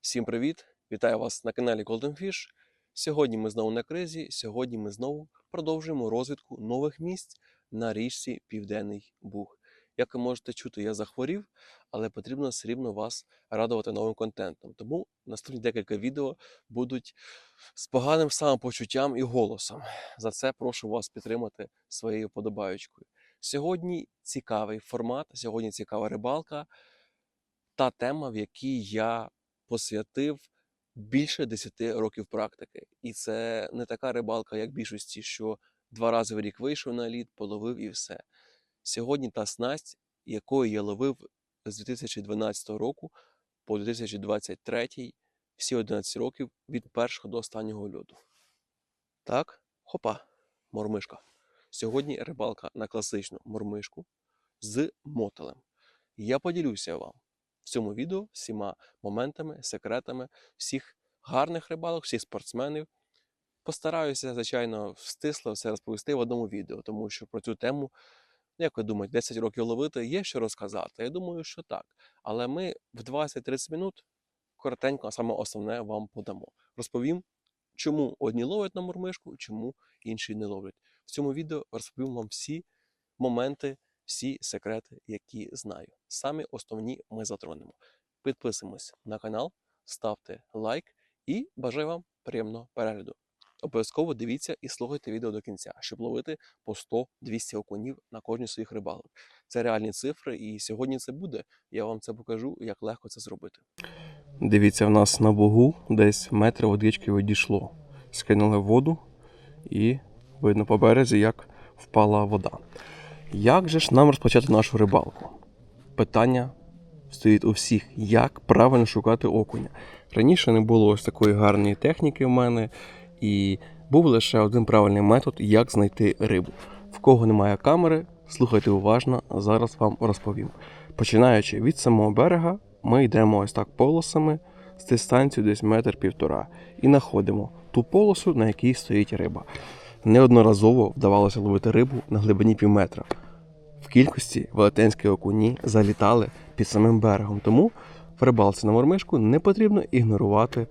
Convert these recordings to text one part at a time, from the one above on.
Всім привіт! Вітаю вас на каналі Golden Fish. Сьогодні ми знову на кризі. Сьогодні ми знову продовжуємо розвідку нових місць на річці Південний Буг. Як ви можете чути, я захворів, але потрібно все рівно вас радувати новим контентом. Тому наступні декілька відео будуть з поганим самопочуттям і голосом. За це прошу вас підтримати своєю подобаючкою. Сьогодні цікавий формат, сьогодні цікава рибалка. Та тема, в якій я посвятив більше 10 років практики. І це не така рибалка, як більшості, що два рази в рік вийшов на лід, половив і все. Сьогодні та снасть, якою я ловив з 2012 року по 2023, всі 11 років від першого до останнього льоду. Так, хопа, мормишка. Сьогодні рибалка на класичну мормишку з мотелем. Я поділюся вам в цьому відео всіма моментами, секретами всіх гарних рибалок, всіх спортсменів. Постараюся, звичайно, стисло все розповісти в одному відео, тому що про цю тему, як ви думаєте, 10 років ловити є що розказати. Я думаю, що так. Але ми в 20-30 минут коротенько, саме основне вам подамо. Розповім, чому одні ловлять на мурмишку, чому інші не ловлять. В цьому відео розповім вам всі моменти, всі секрети, які знаю. Самі основні ми затронемо. Підписуємось на канал, ставте лайк і бажаю вам приємного перегляду. Обов'язково дивіться і слухайте відео до кінця, щоб ловити по 100-200 окунів на кожній своїх рибалок. Це реальні цифри, і сьогодні це буде. Я вам це покажу, як легко це зробити. Дивіться, в нас на богу десь метр водички відійшло. Скинули воду і видно по березі, як впала вода. Як же ж нам розпочати нашу рибалку? Питання стоїть у всіх, як правильно шукати окуня. Раніше не було ось такої гарної техніки в мене, і був лише один правильний метод, як знайти рибу. В кого немає камери, слухайте уважно, зараз вам розповім. Починаючи від самого берега, ми йдемо ось так полосами з дистанцією десь метр півтора і знаходимо ту полосу, на якій стоїть риба. Неодноразово вдавалося ловити рибу на глибині півметра. В кількості велетенські окуні залітали під самим берегом, тому в рибалці на мормишку не потрібно ігнорувати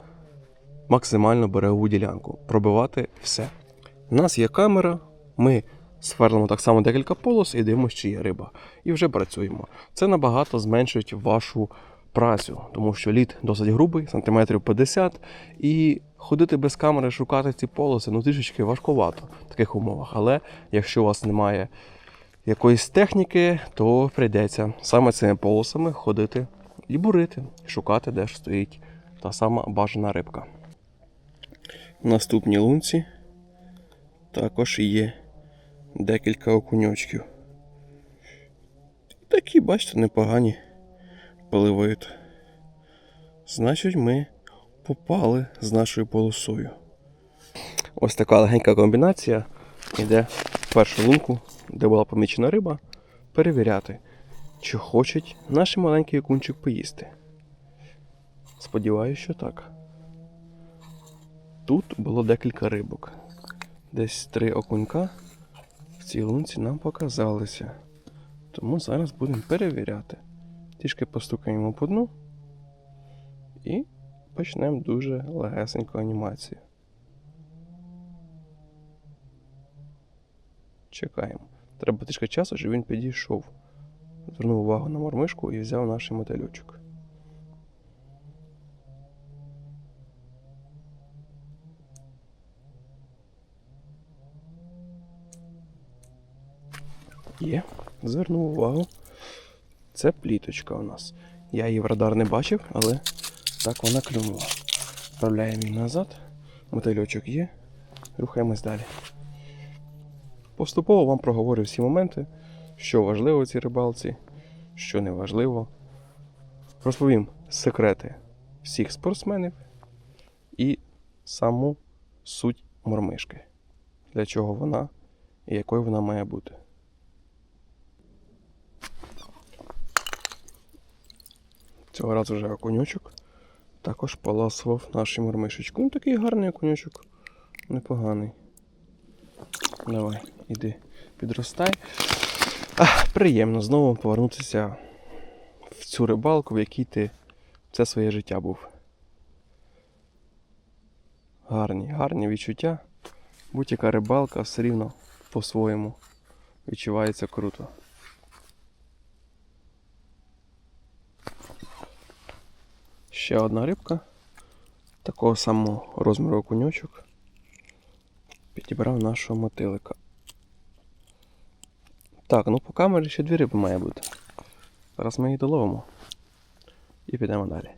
максимально берегову ділянку, пробивати все. У нас є камера, ми сверлимо так само декілька полос і дивимося, чи є риба. І вже працюємо. Це набагато зменшить вашу працю, тому що лід досить грубий, сантиметрів 50, і ходити без камери, шукати ці полоси, ну трішечки важкувато в таких умовах. Але якщо у вас немає якоїсь техніки, то прийдеться саме цими полосами ходити і бурити, шукати, де ж стоїть та сама бажана рибка. Наступній лунці також є декілька окуньочків. Такі, бачите, непогані пливають. Значить, ми попали з нашою полосою. Ось така легенька комбінація йде в першу лунку, де була помічена риба, перевіряти, чи хочуть наш маленький окунчик поїсти. Сподіваюся, що так. Тут було декілька рибок. Десь три окунька в цій лунці нам показалися. Тому зараз будемо перевіряти. Трішки постукаємо по дну і почнемо дуже легесеньку анімацію. Чекаємо. Треба трішки часу, щоб він підійшов. Звернув увагу на мормишку і взяв наш мотильочок. Є, звернув увагу. Це пліточка у нас. Я її в радар не бачив, але так вона клюнула. Вправляємо її назад. Мотильочок є. Рухаємось далі. Поступово вам проговорю всі моменти, що важливо цій рибалці, що не важливо. Розповім секрети всіх спортсменів і саму суть мормишки. Для чого вона і якою вона має бути. Цього разу вже окуньочок також поласував нашу мормишечку. Ну такий гарний окуньочок, непоганий. Давай, іди, підростай. Ах, приємно знову повернутися в цю рибалку, в якій ти все своє життя був. Гарні, гарні відчуття. Будь-яка рибалка все рівно по-своєму відчувається круто. Ще одна рибка. Такого самого розміру окуньочок. Підібрав нашого мотилика. Так, ну по камері ще дві риби має бути. Зараз ми їх доловимо. І підемо далі.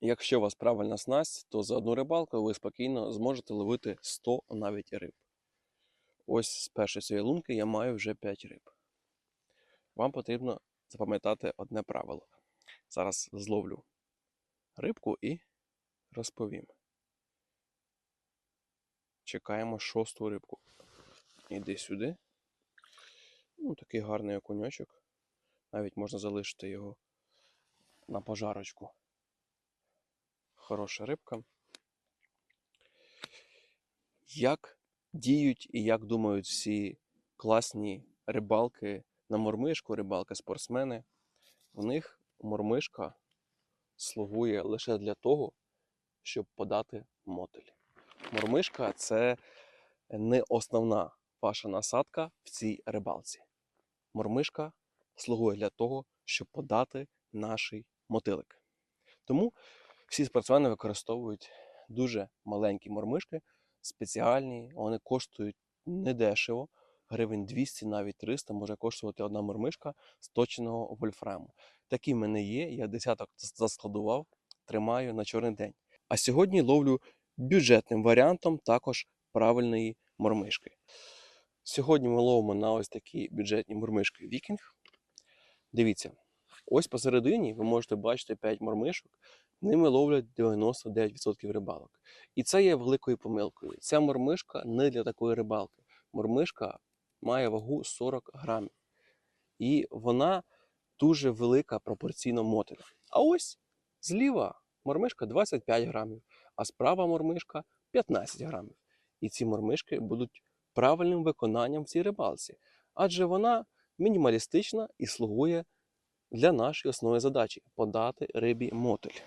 Якщо у вас правильна снасть, то за одну рибалку ви спокійно зможете ловити 100 навіть риб. Ось з першої цієї лунки я маю вже 5 риб. Вам потрібно запам'ятати одне правило. Зараз зловлю рибку і розповім. Чекаємо шосту рибку. Іди сюди. Ну, такий гарний окуньочок. Навіть можна залишити його на пожарочку. Хороша рибка. Як діють і як думають всі класні рибалки на мормишку, рибалки-спортсмени, в них мормишка слугує лише для того, щоб подати мотиль. Мормишка це не основна ваша насадка в цій рибалці. Мормишка слугує для того, щоб подати наш мотилик. Тому всі спортсмени використовують дуже маленькі мормишки, спеціальні, вони коштують недешево, гривень 200, навіть 300 може коштувати одна мормишка з точеного вольфраму. Такі в мене є, я десяток заскладував, тримаю на чорний день. А сьогодні ловлю бюджетним варіантом також правильної мормишки. Сьогодні ми ловимо на ось такі бюджетні мормишки Вікінг. Дивіться, ось посередині ви можете бачити 5 мормишок, ними ловлять 99% рибалок. І це є великою помилкою. Ця мормишка не для такої рибалки. Мормишка має вагу 40 грамів. І вона дуже велика пропорційно мотиля. А ось зліва мормишка 25 грамів, а справа мормишка 15 грамів. І ці мормишки будуть правильним виконанням в цій рибалці, адже вона мінімалістична і слугує для нашої основної задачі подати рибі мотиль.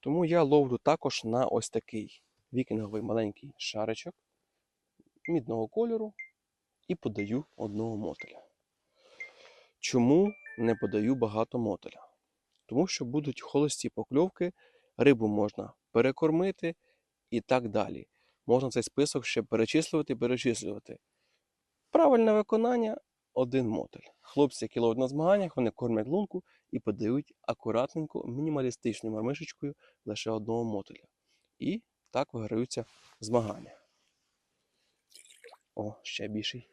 Тому я ловлю також на ось такий вікінговий маленький шаричок мідного кольору і подаю одного мотиля. Чому не подаю багато мотиля? Тому що будуть холості покльовки, рибу можна перекормити і так далі. Можна цей список ще перечислювати, і перечислювати. Правильне виконання один мотиль. Хлопці, які ловлять на змаганнях, вони кормять лунку і подають акуратненько, мінімалістичною мармишечкою лише одного мотиля. І так виграються змагання. О, ще більший.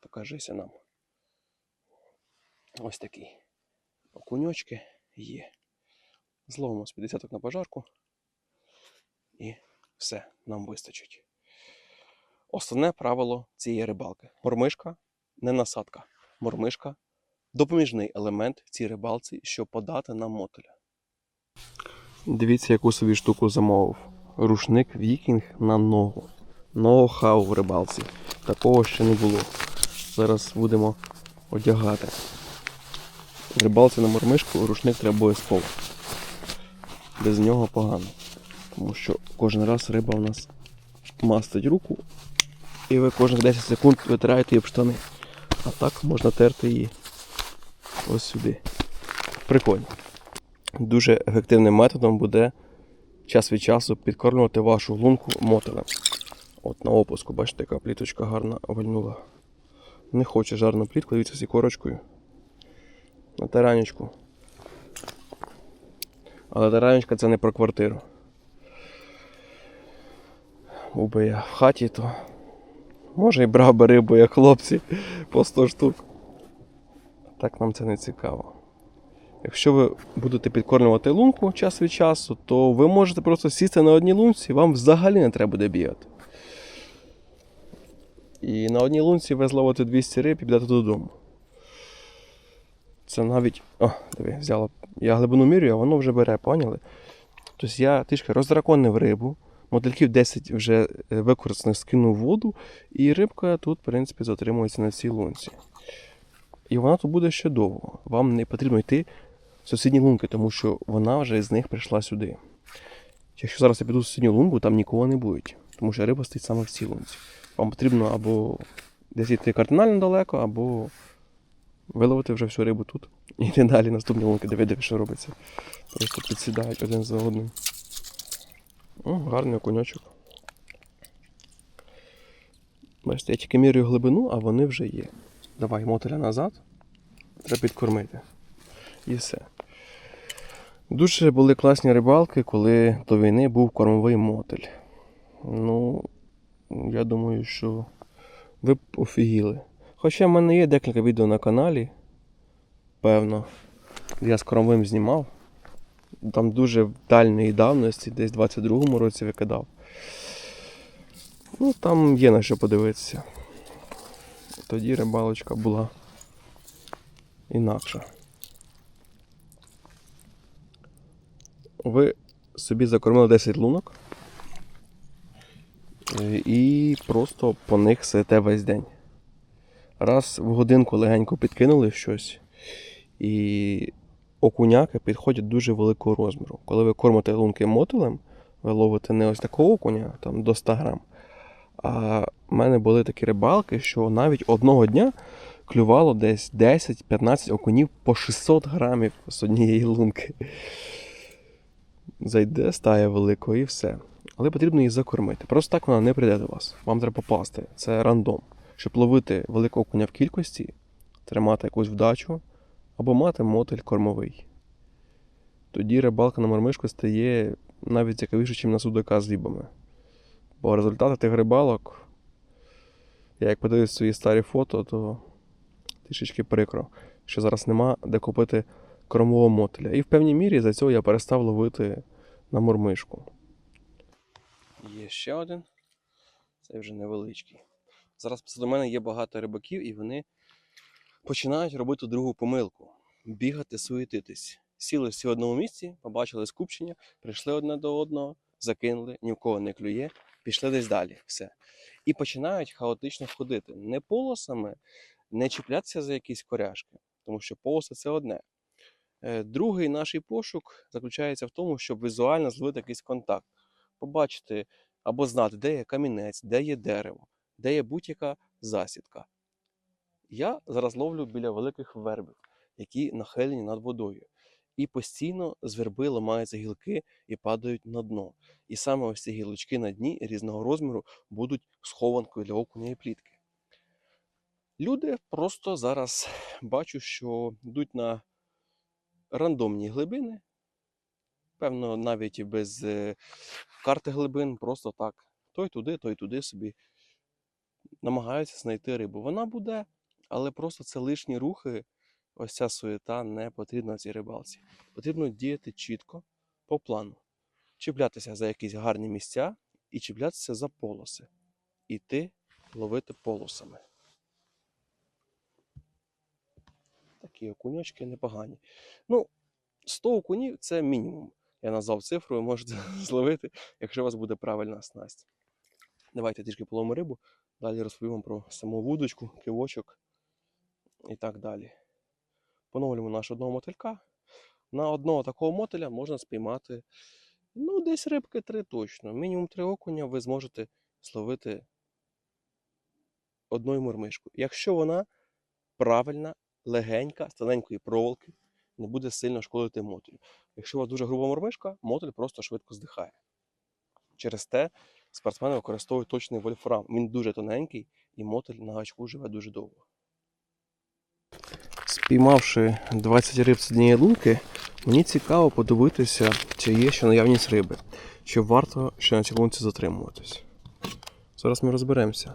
Покажися нам. Ось такий. Окуньочки є. Зловимо з 50 на пожарку. І все, нам вистачить. Основне правило цієї рибалки. Мормишка не насадка. Мормишка допоміжний елемент цій рибалці, щоб подати нам мотиля. Дивіться, яку собі штуку замовив. Рушник вікінг на ногу. Ноу-хау в рибалці. Такого ще не було. Зараз будемо одягати. В рибалці на мормишку рушник треба обов'язково. Без нього погано. Тому що кожен раз риба у нас мастить руку, і ви кожних 10 секунд витираєте її об штани. А так можна терти її ось сюди. Прикольно. Дуже ефективним методом буде час від часу підкормлювати вашу лунку мотилем. От на опуску, бачите, яка пліточка гарна вальнула. Не хоче жарну плітку, дивіться з корочкою. На таранечку. Але таранечка це не про квартиру. Був би я в хаті, то може і брав би рибу, як хлопці, по 100 штук. Так нам це не цікаво. Якщо ви будете підкормлювати лунку час від часу, то ви можете просто сісти на одній лунці, вам взагалі не треба буде бігати. І на одній лунці ви зловите 200 риб і підете додому. Це навіть. О, диви, взяло. Я глибину мірю, а воно вже бере, поняли? Тобто я трішки роздраконив рибу, мотильків 10 вже е, використаних скинув воду, і рибка тут, в принципі, затримується на цій лунці. І вона тут буде ще довго. Вам не потрібно йти сусідні лунки, тому що вона вже з них прийшла сюди. Якщо зараз я піду в сусідню лунку, там нікого не буде, тому що риба стоїть саме в цій лунці. Вам потрібно або десь йти кардинально далеко, або виловити вже всю рибу тут. І йти далі наступні лунки, де що робиться. Просто підсідають один за одним. О, гарний окуньочок. Бачите, я тільки міряю глибину, а вони вже є. Давай мотеля назад. Треба підкормити. І все. Дуже були класні рибалки, коли до війни був кормовий мотель. Ну, я думаю, що ви б офігіли. Хоча в мене є декілька відео на каналі, певно, я з кормовим знімав. Там дуже дальньої давності, десь в 22-му році викидав. Ну, там є на що подивитися. Тоді рибалочка була інакша. Ви собі закормили 10 лунок е, і просто по них сидите весь день. Раз в годинку легенько підкинули щось, і окуняки підходять дуже великого розміру. Коли ви кормите лунки мотилем, ви ловите не ось такого окуня, там до 100 грам. А в мене були такі рибалки, що навіть одного дня клювало десь 10-15 окунів по 600 грамів з однієї лунки. Зайде стая великої і все. Але потрібно її закормити. Просто так вона не прийде до вас. Вам треба попасти. Це рандом. Щоб ловити великого окуня в кількості, треба мати якусь вдачу або мати мотель кормовий. Тоді рибалка на мормишку стає навіть цікавіше, ніж на судака з рібами. Бо результати тих рибалок, я як подивився свої старі фото, то трішечки прикро, що зараз нема де купити кормового мотеля. І в певній мірі за цього я перестав ловити на мормишку. Є ще один. Цей вже невеличкий. Зараз позаду мене є багато рибаків, і вони починають робити другу помилку бігати, суетитись. Сіли всі в одному місці, побачили скупчення, прийшли одне до одного, закинули, ні в кого не клює, пішли десь далі. Все. І починають хаотично ходити. Не полосами, не чіплятися за якісь коряшки, тому що полоси це одне. Е, Другий наш пошук заключається в тому, щоб візуально зловити якийсь контакт, побачити або знати, де є камінець, де є дерево, де є будь-яка засідка. Я зараз ловлю біля великих вербів, які нахилені над водою. І постійно з верби ламаються гілки і падають на дно. І саме ось ці гілочки на дні різного розміру будуть схованкою для окуня і плітки. Люди просто зараз бачу, що йдуть на рандомні глибини, певно, навіть і без е, карти глибин, просто так. Той туди, той туди собі намагаються знайти рибу. Вона буде, але просто це лишні рухи, ось ця суєта не потрібна в цій рибалці. Потрібно діяти чітко по плану. Чіплятися за якісь гарні місця і чіплятися за полоси. Іти ловити полосами. Такі окуньочки непогані. Ну, 100 окунів це мінімум. Я назвав цифру, ви можете зловити, якщо у вас буде правильна снасть. Давайте трішки половимо рибу, далі розповім вам про саму вудочку, кивочок і так далі. Поновлюємо наш одного мотилька. На одного такого мотиля можна спіймати ну, десь рибки три точно. Мінімум три окуня ви зможете зловити одною мормишкою. Якщо вона правильна, легенька, з тоненької проволоки, не буде сильно шкодити мотелю. Якщо у вас дуже груба мормишка, мотель просто швидко здихає. Через те спортсмени використовують точний вольфрам. Він дуже тоненький і мотель на гачку живе дуже довго. Спіймавши 20 риб з однієї лунки, мені цікаво подивитися, чи є ще наявність риби, чи варто ще на цій лунці затримуватись. Зараз ми розберемося.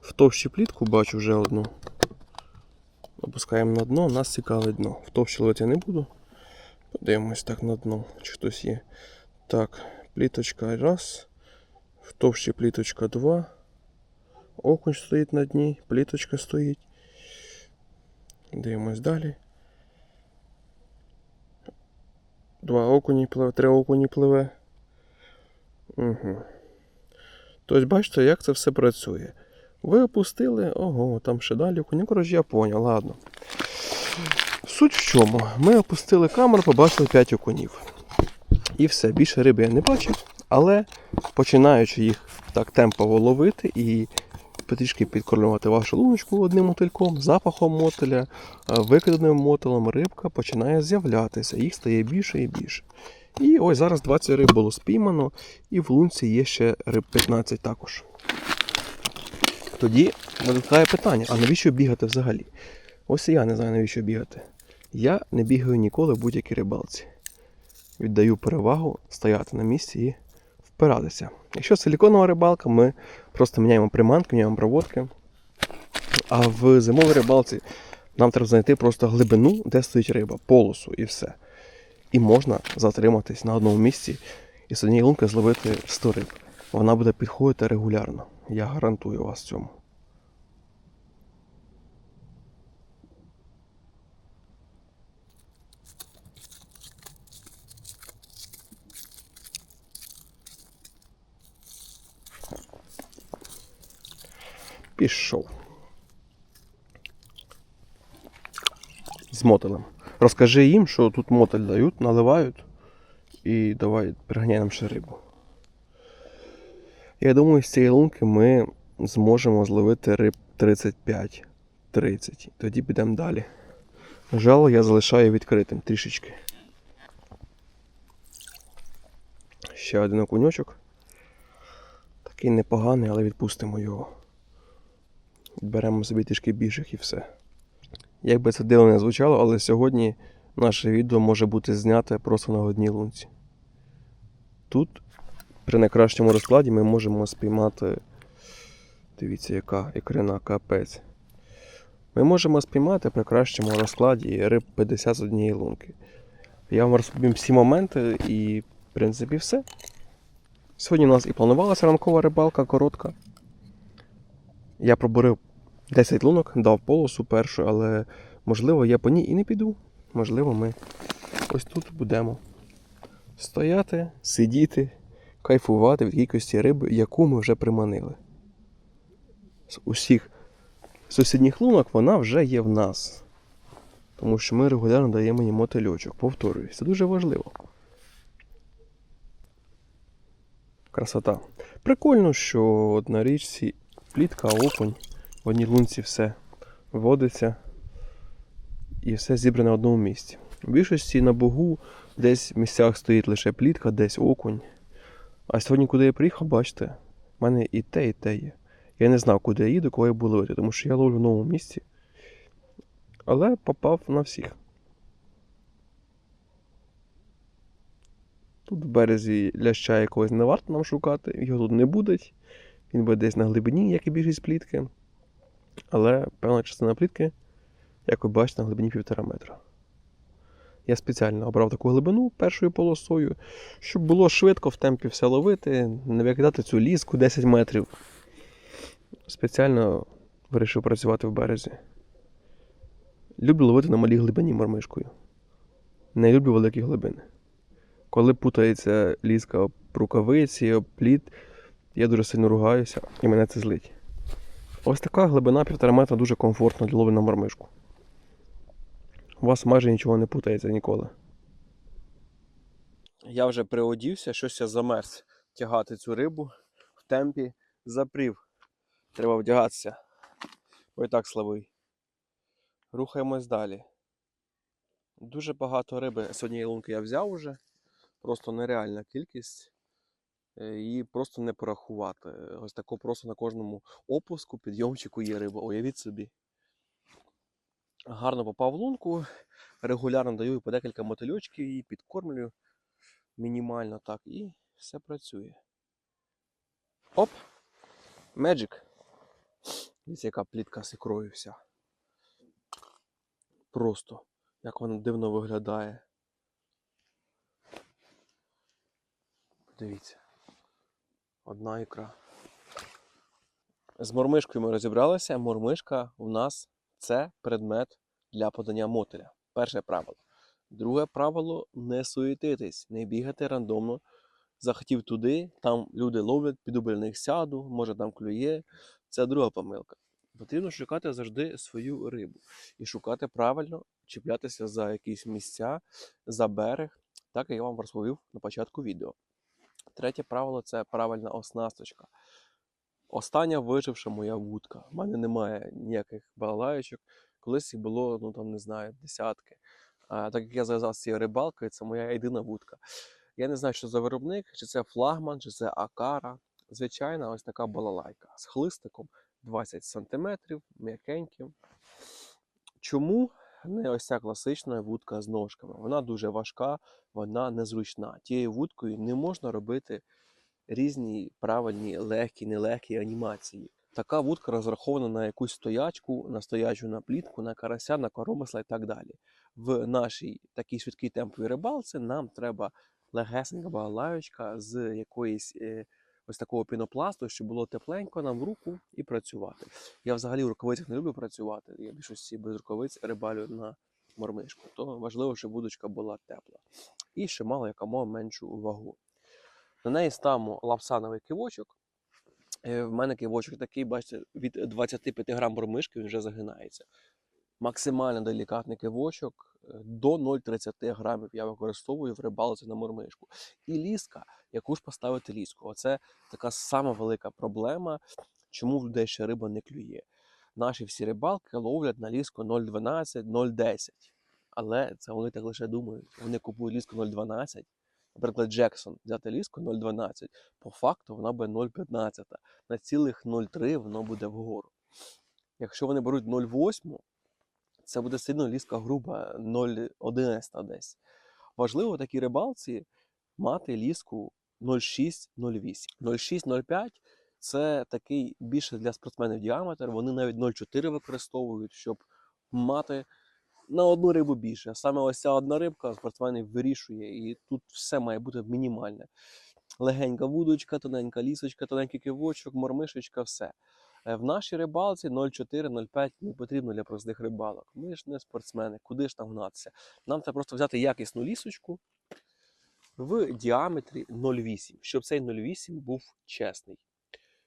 В товщі плітку бачу вже одну. Опускаємо на дно, нас цікавить дно. В товщі ловити я не буду. Подивимось так на дно, чи хтось є. Так, пліточка раз. В товщі пліточка два. Окунь стоїть на дні, пліточка стоїть. Дивимось далі. Два окуні пливе, три окуні пливе. Угу. Тобто, бачите, як це все працює. Ви опустили, ого, там ще далі. Ну, коротше, я поняв, ладно. Суть в чому? Ми опустили камеру, побачили 5 окунів. І все, більше риби я не бачив, але починаючи їх так темпово ловити і потрішки підкормлювати вашу луночку одним мотильком, запахом мотиля, е, викиданим мотилем, рибка починає з'являтися, їх стає більше і більше. І ось зараз 20 риб було спіймано, і в лунці є ще риб 15 також. Тоді виникає питання: а навіщо бігати взагалі? Ось і я не знаю, навіщо бігати. Я не бігаю ніколи в будь-якій рибалці. Віддаю перевагу стояти на місці і впиратися. Якщо силіконова рибалка, ми просто міняємо приманки, міняємо проводки. А в зимовій рибалці нам треба знайти просто глибину, де стоїть риба, полосу і все. І можна затриматись на одному місці і з однієї лунки зловити 100 риб. Вона буде підходити регулярно. Я гарантую вас цьому. Пішов. З мотелем. Розкажи їм, що тут мотель дають, наливають і давай приганяй нам ще рибу. Я думаю, з цієї лунки ми зможемо зловити риб 35-30. Тоді підемо далі. Жало я залишаю відкритим трішечки. Ще один окуньочок. Такий непоганий, але відпустимо його. Беремо собі трішки більших і все. Як би це дивно не звучало, але сьогодні наше відео може бути знято просто на одній лунці. Тут, при найкращому розкладі, ми можемо спіймати. Дивіться, яка ікрина капець. Ми можемо спіймати при кращому розкладі риб 50 з однієї лунки. Я вам розповім всі моменти і, в принципі, все. Сьогодні у нас і планувалася ранкова рибалка коротка. Я пробурив 10 лунок, дав полосу першу, але можливо я по ній і не піду. Можливо, ми ось тут будемо стояти, сидіти, кайфувати від кількості риби, яку ми вже приманили. З усіх сусідніх лунок вона вже є в нас. Тому що ми регулярно даємо їм мотильочок. Повторююсь, це дуже важливо. Красота. Прикольно, що на річці плітка, окунь, в одній лунці все водиться і все зібране в одному місці. У більшості на богу десь в місцях стоїть лише плітка, десь окунь. А сьогодні, куди я приїхав, бачите, в мене і те, і те є. Я не знав, куди я їду, кого я буду ловити, тому що я ловлю в новому місці. Але попав на всіх. Тут в березі ляща якогось не варто нам шукати, його тут не буде. Він буде десь на глибині, як і більшість плітки. Але певна частина плітки, як ви бачите, на глибині півтора метра. Я спеціально обрав таку глибину першою полосою, щоб було швидко в темпі все ловити, не викидати цю ліску 10 метрів. Спеціально вирішив працювати в березі. Люблю ловити на малій глибині мормишкою. Не люблю великі глибини. Коли путається ліска об рукавиці, об плід, я дуже сильно ругаюся і мене це злить. Ось така глибина півтора метра дуже комфортна для лови на мормишку. У вас майже нічого не путається ніколи. Я вже приодівся, щось я замерз тягати цю рибу в темпі запрів. Треба вдягатися. Ой так слабий. Рухаємось далі. Дуже багато риби з однієї лунки я взяв уже. Просто нереальна кількість. Е, Її просто не порахувати. Ось тако просто на кожному опуску, підйомчику є риба. Уявіть собі. Гарно попав в лунку. Регулярно даю по декілька мотильочків і підкормлюю мінімально так. І все працює. Оп! Magic. Дивіться, яка плітка з ікрою вся. Просто, як вона дивно виглядає. Дивіться. Одна ікра. З мормишкою ми розібралися. Мормишка у нас це предмет для подання мотиля. Перше правило. Друге правило не суетитись, не бігати рандомно. Захотів туди, там люди ловлять, піду сяду, може там клює. Це друга помилка. Потрібно шукати завжди свою рибу і шукати правильно чіплятися за якісь місця, за берег, так як я вам розповів на початку відео. Третє правило це правильна оснасточка. Остання виживша моя вудка. У мене немає ніяких балалайочок. Колись їх було, ну там не знаю, десятки. А, так як я зв'язав з цією рибалкою, це моя єдина вудка. Я не знаю, що за виробник, чи це флагман, чи це Акара. Звичайна, ось така балалайка з хлистиком 20 см, м'якеньким. Чому не ось ця класична вудка з ножками? Вона дуже важка, вона незручна. Тією вудкою не можна робити різні правильні, легкі, нелегкі анімації. Така вудка розрахована на якусь стоячку, на стоячу на плітку, на карася, на коромисла і так далі. В нашій такій швидкій темповій рибалці нам треба легесенька балалайочка з якоїсь е, ось такого пінопласту, щоб було тепленько нам в руку і працювати. Я взагалі в рукавицях не люблю працювати. Я більшості без рукавиць рибалю на мормишку. То важливо, щоб вудочка була тепла. І ще мала якомога меншу вагу. На неї ставимо лапсановий кивочок. Е, В мене кивочок такий, бачите, від 25 грам мормишки він вже загинається. Максимально делікатний кивочок е, до 0,30 грамів я використовую в рибалці на мормишку. І ліска, яку ж поставити ліску. Оце така сама велика проблема, чому в людей ще риба не клює. Наші всі рибалки ловлять на ліску 0,12, 0,10. Але це вони так лише думають. Вони купують ліску 0,12. Наприклад, Джексон взяти ліску 0,12. По факту вона буде 0,15. На цілих 0,3 воно буде вгору. Якщо вони беруть 0,8, це буде сильно ліска груба 0,11 десь. Важливо в такій рибалці мати ліску 0,6-0,8. 0,6-0,5 це такий більше для спортсменів діаметр. Вони навіть 0,4 використовують, щоб мати на одну рибу більше. Саме ось ця одна рибка спортсменів вирішує, і тут все має бути мінімальне. Легенька вудочка, тоненька лісочка, тоненький кивочок, мормишечка, все. Е, В нашій рибалці 0,4-0,5 не потрібно для простих рибалок. Ми ж не спортсмени, куди ж там гнатися? Нам треба просто взяти якісну лісочку в діаметрі 0,8, щоб цей 0,8 був чесний.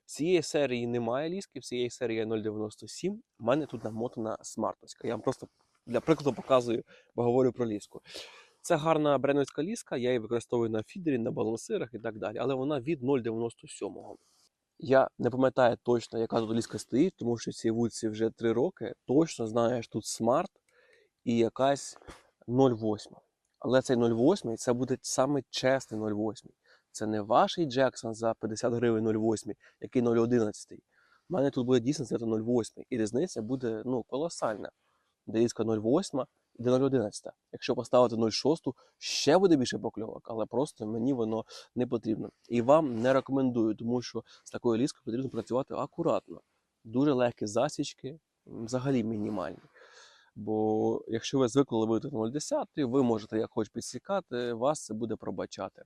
Цієї серії немає ліски, в цієї серії 0,97. У мене тут намотана смартовська. Я вам просто для прикладу показую, бо говорю про ліску. Це гарна бренівська ліска, я її використовую на фідері, на балансирах і так далі, але вона від 0,97. Я не пам'ятаю точно, яка тут ліска стоїть, тому що цій вулиці вже 3 роки. Точно знаю, що тут смарт і якась 0,8. Але цей 0,8 це буде саме чесний 0,8. Це не ваш Джексон за 50 гривень 0,8, який 0,11. У мене тут буде дійсно це 0,8. І різниця буде ну, колосальна. Де ліска 0,8 і де 0,11. Якщо поставити 0,6, ще буде більше покльовок, але просто мені воно не потрібно. І вам не рекомендую, тому що з такою ліскою потрібно працювати акуратно. Дуже легкі засічки, взагалі мінімальні. Бо якщо ви звикли ловити 0,10, ви можете як хоч підсікати, вас це буде пробачати.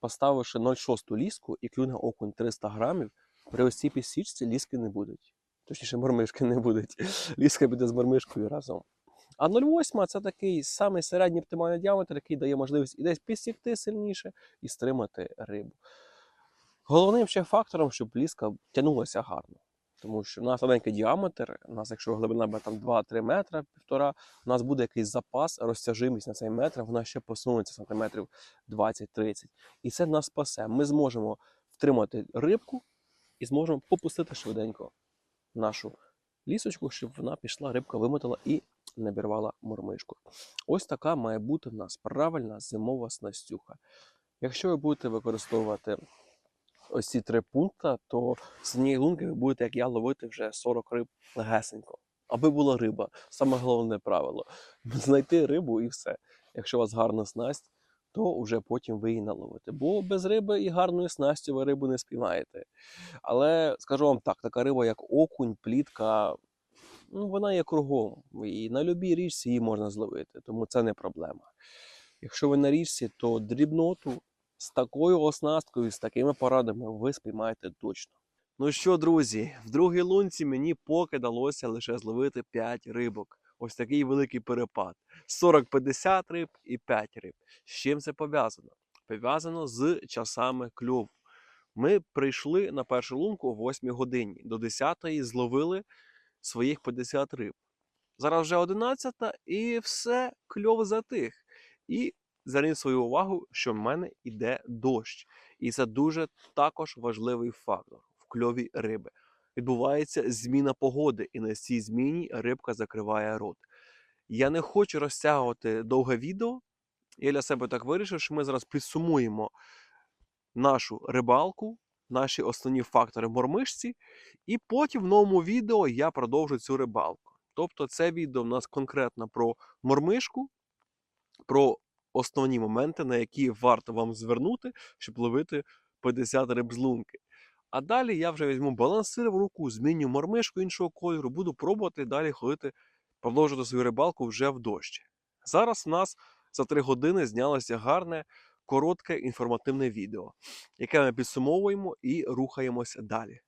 Поставивши 0,6 ліску і клюне окунь 300 грамів, при ось цій ліски не будуть. Точніше, мормишки не будуть. Ліска буде з мормишкою разом. А 0,8 це такий самий середній оптимальний діаметр, який дає можливість і десь підсікти сильніше і стримати рибу. Головним ще фактором, щоб ліска тягнулася гарно. Тому що в нас маленький діаметр, у нас, якщо глибина буде там 2-3 метри, півтора, у нас буде якийсь запас, розтяжимість на цей метр, вона ще посунеться сантиметрів 20-30. І це нас спасе. Ми зможемо втримати рибку і зможемо попустити швиденько нашу лісочку, щоб вона пішла, рибка вимотала і не обірвала мормишку. Ось така має бути в нас правильна зимова снастюха. Якщо ви будете використовувати ось ці три пункти, то з однієї лунки ви будете, як я, ловити вже 40 риб легесенько. Аби була риба. Саме головне правило. Знайти рибу і все. Якщо у вас гарна снасть, то вже потім ви її наловите. Бо без риби і гарної снасті ви рибу не спіймаєте. Але скажу вам так, така риба, як окунь, плітка, ну, вона є кругом. І на любій річці її можна зловити, тому це не проблема. Якщо ви на річці, то дрібноту з такою оснасткою, з такими порадами ви спіймаєте точно. Ну що, друзі, в другій лунці мені поки далося лише зловити 5 рибок. Ось такий великий перепад. 40-50 риб і 5 риб. З чим це пов'язано? Пов'язано з часами кльову. Ми прийшли на першу лунку о 8 годині. До 10-ї зловили своїх 50 риб. Зараз вже 11 і все, кльов затих. І зверніть свою увагу, що в мене йде дощ. І це дуже також важливий фактор в кльові риби. Відбувається зміна погоди, і на цій зміні рибка закриває рот. Я не хочу розтягувати довге відео. Я для себе так вирішив, що ми зараз підсумуємо нашу рибалку, наші основні фактори мормишці, і потім в новому відео я продовжу цю рибалку. Тобто, це відео в нас конкретно про мормишку, про основні моменти, на які варто вам звернути, щоб ловити 50 риб з лунки. А далі я вже візьму балансир в руку, зміню мормишку іншого кольору, буду пробувати далі ходити, продовжувати свою рибалку вже в дощ. Зараз в нас за 3 години знялося гарне, коротке інформативне відео, яке ми підсумовуємо і рухаємося далі.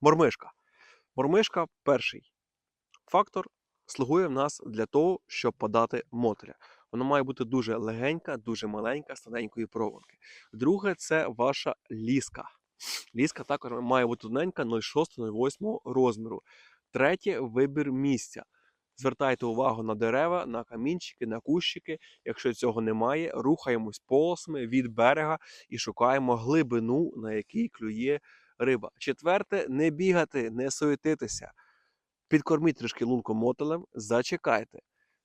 Мормишка. Мормишка перший фактор слугує в нас для того, щоб подати мотеля. Вона має бути дуже легенька, дуже маленька, з тоненької проводки. Друге, це ваша ліска. Ліска також має бути тоненька 0,6-0,8 розміру. Третє вибір місця. Звертайте увагу на дерева, на камінчики, на кущики. Якщо цього немає, рухаємось полосами від берега і шукаємо глибину, на якій клює риба. Четверте, не бігати, не суетитися. Підкорміть трішки лунку мотелем, зачекайте.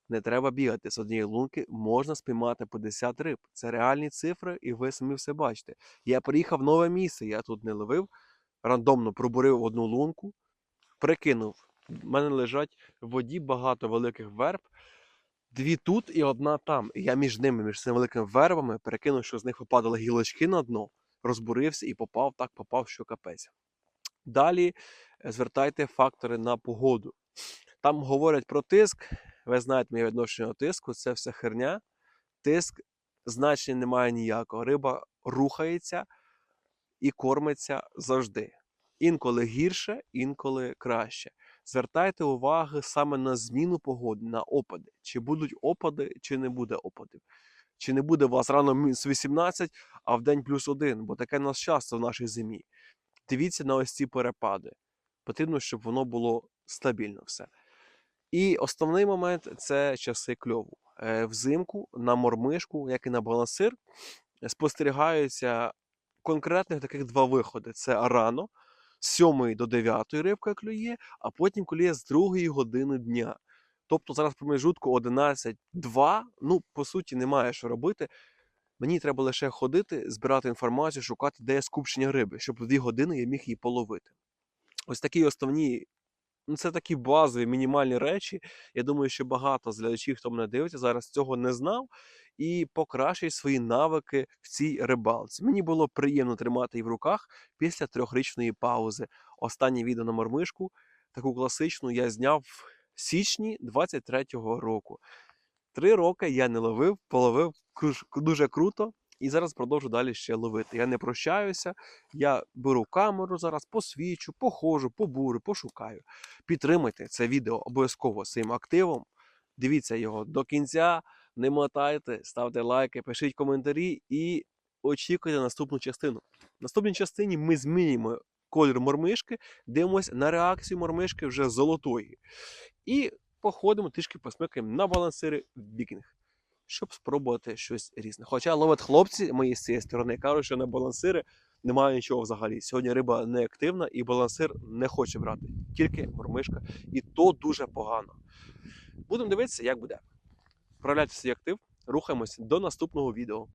Не треба бігати. З однієї лунки можна спіймати по 50 риб. Це реальні цифри, і ви самі все бачите. Я приїхав в нове місце, я тут не ловив, рандомно пробурив одну лунку, прикинув. У мене лежать в воді багато великих верб. Дві тут і одна там. І я між ними, між цими великими вербами, перекинув, що з них випадали гілочки на дно, розбурився і попав, так попав, що капець. Далі е, звертайте фактори на погоду. Там говорять про тиск. Ви знаєте моє відношення тиску, це все херня. Тиск значення немає ніякого. Риба рухається і кормиться завжди. Інколи гірше, інколи краще. Звертайте увагу саме на зміну погоди, на опади. Чи будуть опади, чи не буде опадів. Чи не буде у вас рано мінус 18, а в день плюс 1, бо таке нас часто в нашій зимі. Дивіться на ось ці перепади. Потрібно, щоб воно було стабільно все. І основний момент це часи кльову. Е, Взимку на мормишку, як і на балансир, спостерігаються конкретних таких два виходи: це рано, з 7 до 9 рибка клює, а потім клює з 2 години дня. Тобто зараз промежутку 11-2, ну, по суті, немає що робити. Мені треба лише ходити, збирати інформацію, шукати, де є скупчення риби, щоб в 2 години я міг її половити. Ось такі основні Ну, це такі базові мінімальні речі. Я думаю, що багато з глядачів, хто мене дивиться, зараз цього не знав і покращить свої навики в цій рибалці. Мені було приємно тримати її в руках після трьохрічної паузи. Останнє відео на мормишку, таку класичну, я зняв в січні 23-го року. Три роки я не ловив, половив дуже круто. І зараз продовжу далі ще ловити. Я не прощаюся, я беру камеру зараз, посвічу, походжу, побурю, пошукаю. Підтримайте це відео обов'язково своїм активом. Дивіться його до кінця, не мотайте, ставте лайки, пишіть коментарі і очікуйте наступну частину. В наступній частині ми змінюємо колір мормишки, дивимося на реакцію мормишки вже золотої. І походимо трішки посмикаємо на балансири вікінг, щоб спробувати щось різне. Хоча ловить хлопці мої з цієї сторони кажуть, що на балансири немає нічого взагалі. Сьогодні риба не активна і балансир не хоче брати, тільки мормишка. І то дуже погано. Будемо дивитися, як буде. Вправляйте свій актив, рухаємось до наступного відео.